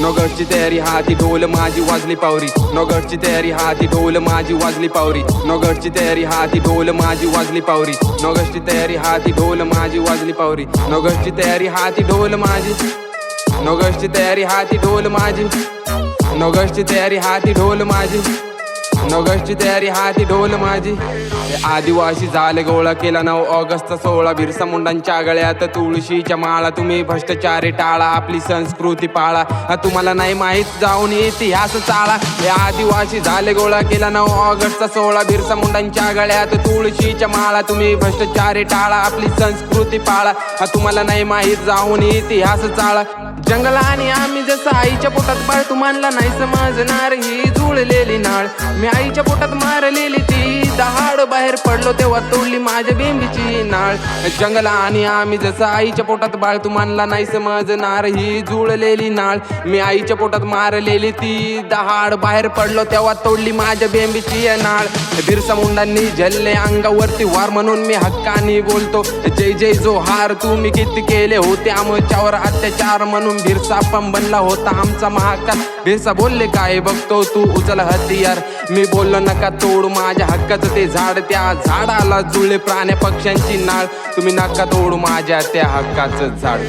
नगरची तयारी हाती ढोल माझी वाजली पावरी. नगरची तयारी हाती ढोल माझी वाजली पावरी. नगरची तयारी हाती ढोल माझी वाजली पावरी. नगरची तयारी हाती ढोल माझी वाजली पावरी. नगरची तयारी हाती ढोल माझी. नगरची तयारी हाती ढोल माझी. नगरची तयारी हाती ढोल माझी. नगरची तयारी हाती ढोल माझी. आदिवासी झाले गोळा केला नऊ ऑगस्ट सोळा. बिरसा मुंडांच्या गळ्यात तुळशीच्या माळा. तुम्ही भ्रष्टाचारी टाळा आपली संस्कृती पाळा. तुम्हाला नाही माहीत जाऊन इतिहास चाळा. हे आदिवासी झाले गोळा केला नऊ ऑगस्ट सोळा. बिरसा मुंडांच्या गळ्यात तुळशीच्या माळा. तुम्ही भ्रष्टाचारी टाळा आपली संस्कृती पाळा. तुम्हाला नाही माहीत जाऊन इतिहास चाळा. जंगल आणि आम्ही जसं आईच्या पोटात बाळ तुम्हाला नाही समजणार ही जुळलेली नाळ. मी आईच्या पोटात मारलेली ती दहाड बाहेर पडलो तेव्हा तोडली माझ्या बेंबीची नाळ. जंगल आणि आम्ही जसं आईच्या पोटात बाळ तू मानला नाही समजणार ही जुळलेली नाळ. मी आईच्या पोटात मारलेली ती दहाड बाहेर पडलो तेव्हा तोडली माझ्या बेंबीची नाळ. बिरसा मुंडांनी झल्ले अंगावरती वार म्हणून मी हक्कानी बोलतो जय जय जो हार तुम्ही किती केले होते आमच्यावर अत्याचार म्हणून बिरसा पण बनला होता आमचा महाकाल बिरसा बोलले काय बघतो तू उचल हत्यार. मी बोललो नका तोड माझ्या हक्काचं ते झाड. त्या झाडाला जुळले प्राण्या पक्ष्यांची नाळ. तुम्ही नका तोडू माझ्या त्या हक्काचं झाड.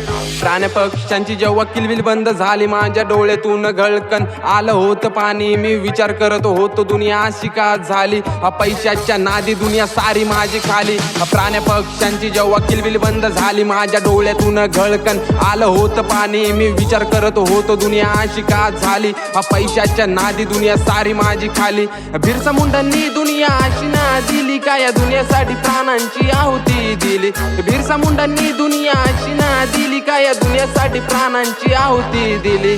प्राण्या पक्ष्यांची जेव्हा किलबिल बंद झाली माझ्या डोळ्यातून गळकन आलं होतं पाणी. मी विचार करत होतो दुनिया अशी का झाली? हा पैशाच्या नादी दुनिया सारी माझी खाली. प्राण्या पक्ष्यांची जेव्हा किलबिल बंद झाली माझ्या डोळ्यातून गळकन आलं होतं पाणी. मी विचार करत होतो दुनिया अशी का झाली? हा पैशाच्या नादी दुनिया सारी माझी खाली. बिरसा मुंडांनी दुनिया अशी ना दिली का या दुनियासाठी प्राणांची आहुती दिली? बिरसा मुंडांनी दुनिया अशी ना दिली का या दुनियासाठी प्राणांची आहुती दिली?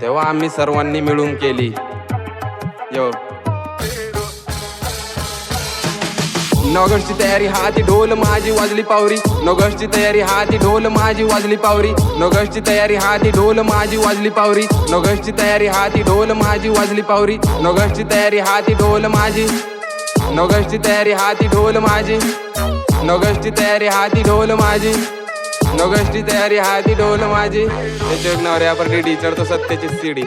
तेव्हा आम्ही सर्वांनी मिळून केली. यो. नगरची तयारी हाती ढोल माझी वाजली पावरी. नगरची तयारी हाती ढोल माझी वाजली पावरी. नगरची तयारी हाती ढोल माझी वाजली पावरी. नगरची तयारी हाती ढोल माझी वाजली पावरी. नगरची तयारी हाती ढोल माझी. नगरची तयारी हाती ढोल माझी. नगरची तयारी हाती ढोल माझी. नगरची तयारी हाती ढोल माझी. त्याच्या नवऱ्या डी चढतो तो सत्याची सीडी.